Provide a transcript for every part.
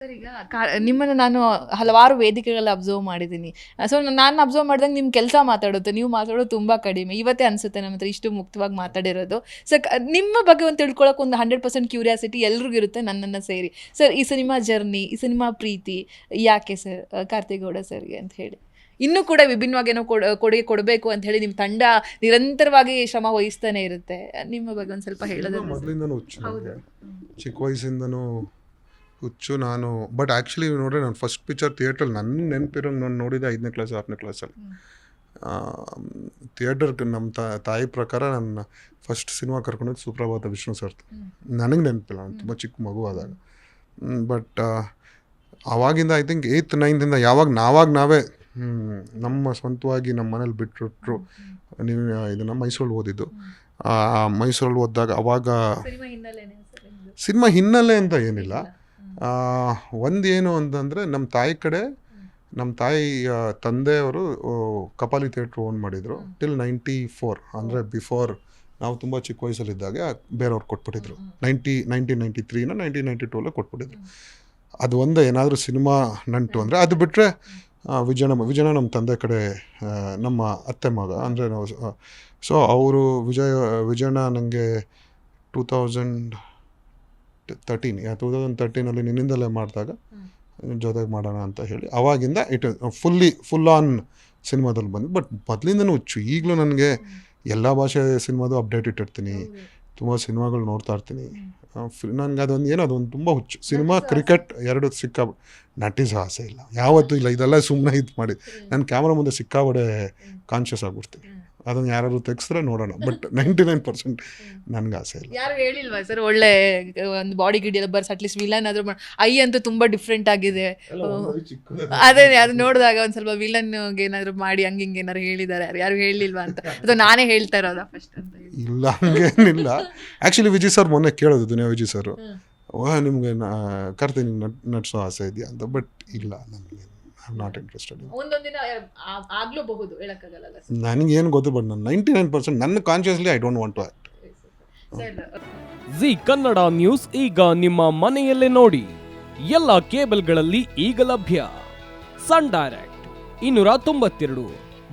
Sir ಈಗ ಕಾ- ನಿಮ್ಮನ್ನ ನಾನು ಹಲವಾರು ವೇದಿಕೆಗಳಲ್ಲಿ ಅಬ್ಸರ್ವ್ ಮಾಡಿದ್ದೀನಿ. ಸೊ ನಾನು ಅಬ್ಸರ್ವ್ ಮಾಡಿದಾಗ ನಿಮ್ಮ ಕೆಲಸ ಮಾತಾಡುತ್ತೆ ನೀವು ಮಾತಾಡೋದು ತುಂಬ ಕಡಿಮೆ. ಇವತ್ತೇ ಅನಿಸುತ್ತೆ ನಮ್ಮ ಹತ್ರ ಇಷ್ಟು ಮುಕ್ತವಾಗಿ ಮಾತಾಡಿರೋದು. ಸೊ ನಿಮ್ಮ ಬಗ್ಗೆ ಒಂದು ತಿಳ್ಕೊಳಕ್ಕೆ ಒಂದು ಹಂಡ್ರೆಡ್ ಪರ್ಸೆಂಟ್ ಕ್ಯೂರಿಯಾಸಿಟಿ ಎಲ್ರಿಗೂ ಇರುತ್ತೆ ನನ್ನನ್ನು ಸೇರಿ. ಸರ್ ಈ ಸಿನಿಮಾ ಜರ್ನಿ ಈ ಸಿನಿಮಾ ಪ್ರೀತಿ ಯಾಕೆ ಸರ್ ಕಾರ್ತಿಗೌಡ ಸರ್ಗೆ ಅಂತ ಹೇಳಿ. ಇನ್ನೂ ಕೂಡ ವಿಭಿನ್ನವಾಗಿ ಏನೋ ಕೊಡ ಕೊಡುಗೆ ಕೊಡಬೇಕು ಅಂತ ಹೇಳಿ ನಿಮ್ಮ ತಂಡ ನಿರಂತರವಾಗಿ ಶ್ರಮ ವಹಿಸ್ತಾನೆ ಇರುತ್ತೆ. ನಿಮ್ಮ ಬಗ್ಗೆ ಒಂದು ಸ್ವಲ್ಪ ಹೇಳೋದು ಮೊದಲಿಂದನೂ ಚಿಕ್ಕ ವಯಸ್ಸಿಂದನೂ ಹುಚ್ಚು ನಾನು. ಬಟ್ ಆ್ಯಕ್ಚುಲಿ ನೋಡಿದ್ರೆ ನಾನು ಫಸ್ಟ್ ಪಿಕ್ಚರ್ ಥಿಯೇಟ್ರಲ್ಲಿ ನನ್ನ ನೆನಪಿರೋ ನಾನು ನೋಡಿದೆ ಐದನೇ ಕ್ಲಾಸ್ ಆರನೇ ಕ್ಲಾಸಲ್ಲಿ ಥಿಯೇಟರ್ಗೆ ನಮ್ಮ ತಾಯಿ ಪ್ರಕಾರ ನನ್ನ ಫಸ್ಟ್ ಸಿನಿಮಾ ಕರ್ಕೊಂಡೋಗಿ ಸುಪ್ರಭಾತ ವಿಷ್ಣು ಸರ್ ನನಗೆ ನೆನಪಿಲ್ಲ ನಾನು ತುಂಬ ಚಿಕ್ಕ ಮಗು ಆದಾಗ. ಬಟ್ ಆವಾಗಿಂದ ಐ ಥಿಂಕ್ ಏಯ್ತ್ ನೈನ್ತಿಂದ ಯಾವಾಗ ನಾವಾಗ ನಾವೇ ನಮ್ಮ ಸ್ವಂತವಾಗಿ ನಮ್ಮ ಮನೇಲಿ ಬಿಟ್ಬಿಟ್ರು ನೀವು ಇದನ್ನು ಮೈಸೂರಲ್ಲಿ ಓದಿದ್ದು. ಮೈಸೂರಲ್ಲಿ ಓದಿದಾಗ ಅವಾಗ ಸಿನಿಮಾ ಹಿನ್ನೆಲೆ ಅಂತ ಏನಿಲ್ಲ. ಒಂದು ಏನು ಅಂತಂದರೆ ನಮ್ಮ ತಾಯಿ ಕಡೆ ನಮ್ಮ ತಾಯಿ ತಂದೆಯವರು ಕಪಾಲಿ ಥಿಯೇಟ್ರ್ ಓನ್ ಮಾಡಿದರು ಟಿಲ್ ನೈಂಟಿ ಫೋರ್ ಅಂದರೆ ಬಿಫೋರ್ ನಾವು ತುಂಬ ಚಿಕ್ಕ ವಯಸ್ಸಲ್ಲಿದ್ದಾಗ ಬೇರೆಯವ್ರು ಕೊಟ್ಬಿಟ್ಟಿದ್ರು. ನೈಂಟಿ ನೈನ್ಟೀನ್ ನೈಂಟಿ ತ್ರೀನ ನೈನ್ಟೀನ್ ನೈಂಟಿ ಟೂಲೇ ಕೊಟ್ಬಿಟ್ಟಿದ್ರು. ಅದು ಒಂದು ಏನಾದರೂ ಸಿನಿಮಾ ನಂಟು ಅಂದರೆ ಅದು ಬಿಟ್ಟರೆ ವಿಜಯನ ವಿಜಯನ ನಮ್ಮ ತಂದೆ ಕಡೆ ನಮ್ಮ ಅತ್ತೆ ಮಗ ಅಂದರೆ ನಾವು ಸೊ ಅವರು ವಿಜಯ ವಿಜಯನ ನನಗೆ two thousand thirteen two thousand ತರ್ಟೀನಲ್ಲಿ ನಿನ್ನಿಂದಲೇ ಮಾಡಿದಾಗ ಜೊತೆಗೆ ಮಾಡೋಣ ಅಂತ ಹೇಳಿ ಅವಾಗಿಂದ ಇಟ್ ಫುಲ್ಲಿ ಫುಲ್ ಆನ್ ಸಿನಿಮಾದಲ್ಲಿ ಬಂದು ಬಟ್ ಮೊದಲಿಂದನೂ ಹುಚ್ಚು ಈಗಲೂ ನನಗೆ ಎಲ್ಲ ಭಾಷೆ ಸಿನಿಮಾದು ಅಪ್ಡೇಟ್ ಇಟ್ಟಿರ್ತೀನಿ. ತುಂಬ ಸಿನಿಮಾಗಳು ನೋಡ್ತಾ ಇರ್ತೀನಿ. ನನಗೆ ಅದೊಂದು ಏನೋ ಅದೊಂದು ತುಂಬ ಹುಚ್ಚು. ಸಿನಿಮಾ ಕ್ರಿಕೆಟ್ ಎರಡು ಸಿಕ್ಕಾ ನಟಿಸ ಆಸೆ ಇಲ್ಲ. ಯಾವತ್ತೂ ಇಲ್ಲ ಇದೆಲ್ಲ ಸುಮ್ಮನೆ ಇದು ಮಾಡಿ. ನಾನು ಕ್ಯಾಮ್ರಾ ಮುಂದೆ ಸಿಕ್ಕಾಬಡೆ ಕಾನ್ಷಿಯಸ್ ಆಗ್ಬಿಡ್ತೀನಿ. ಅದನ್ನು ಯಾರಾದ್ರು ತೆಗ್ಸ್ರೆ ನೋಡೋಣ. ಬಟ್ ನೈಂಟಿ ನೈನ್ ಪರ್ಸೆಂಟ್ ನನ್ಗೆ ಆಸೆ ಇಲ್ಲ. ಯಾರು ಹೇಳಿಲ್ವಾ ಸರ್ ಒಳ್ಳೆ ಒಂದು ಬಾಡಿ ಗಿಡಿ ಎಲ್ಲ ಬರ್ಸ್ ಅಟ್ಲೀಸ್ಟ್ ವಿಲನ್ ಆದ್ರೂ ಮಾಡ್- ಐ ಅಂತೂ ತುಂಬಾ ಡಿಫ್ರೆಂಟ್ ಆಗಿದೆ. ಅದೇ ಅದು ನೋಡಿದಾಗ ಒಂದ್ ಸ್ವಲ್ಪ ವಿಲನ್ಗೆ ಏನಾದ್ರು ಮಾಡಿ ಹಂಗೆ ಹಿಂಗೆ ಏನಾದ್ರು ಹೇಳಿದ್ದಾರೆ ಯಾರು ಯಾರು ಹೇಳಿಲ್ವಾ ಅಂತ. ಅಥವಾ ನಾನೇ ಹೇಳ್ತಾ ಇರೋದಾ ಫಸ್ಟ್ ಅಂತ ಇಲ್ಲ ಹಂಗೇನಿಲ್ಲ. ಆಕ್ಚುಲಿ ವಿಜಯ್ ಸರ್ ಮೊನ್ನೆ ಕೇಳೋದು ದುನಿಯಾ ವಿಜಯ್ ಸರ್ ಓಹ್ ನಿಮ್ಗೆ ಕರ್ತೀನಿ ನಟಿಸೋ ಆಸೆ ಇದೆಯಾ ಅಂತ. ಬಟ್ ಇಲ್ಲ ನನಗೆ ಐ ನಾಟ್ ಇಂಟ್ರೆಸ್ಟೆಡ್ ಒಂದೊಂದಿನ ಆಗ್ಲೂಬಹುದು ಹೇಳಕ್ಕಾಗಲ್ಲ ನನಗೇನು ಗೊತ್ತು ಬಟ್ ನಾನು ನೈಂಟಿ ನೈನ್ ಪರ್ಸೆಂಟ್ ನನ್ನ consciously I don't want to act Zee Kannada news ಈಗ ನಿಮ್ಮ ಮನೆಯಲ್ಲೇ ನೋಡಿ. ಎಲ್ಲ ಕೇಬಲ್ಗಳಲ್ಲಿ ಈಗ ಲಭ್ಯ. ಸನ್ ಡೈರೆಕ್ಟ್ ಇನ್ನೂರ ತೊಂಬತ್ತೆರಡು.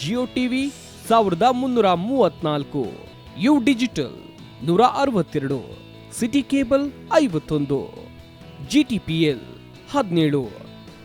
ಜಿಯೋ ಟಿವಿ ಸಾವಿರದ ಮುನ್ನೂರ ಮೂವತ್ನಾಲ್ಕು. ಯು ಡಿಜಿಟಲ್ ನೂರ ಅರವತ್ತೆರಡು. ಸಿಟಿ ಕೇಬಲ್ ಐವತ್ತೊಂದು. ಜಿ ಟಿ ಪಿ ಎಲ್ ಹದಿನೇಳು.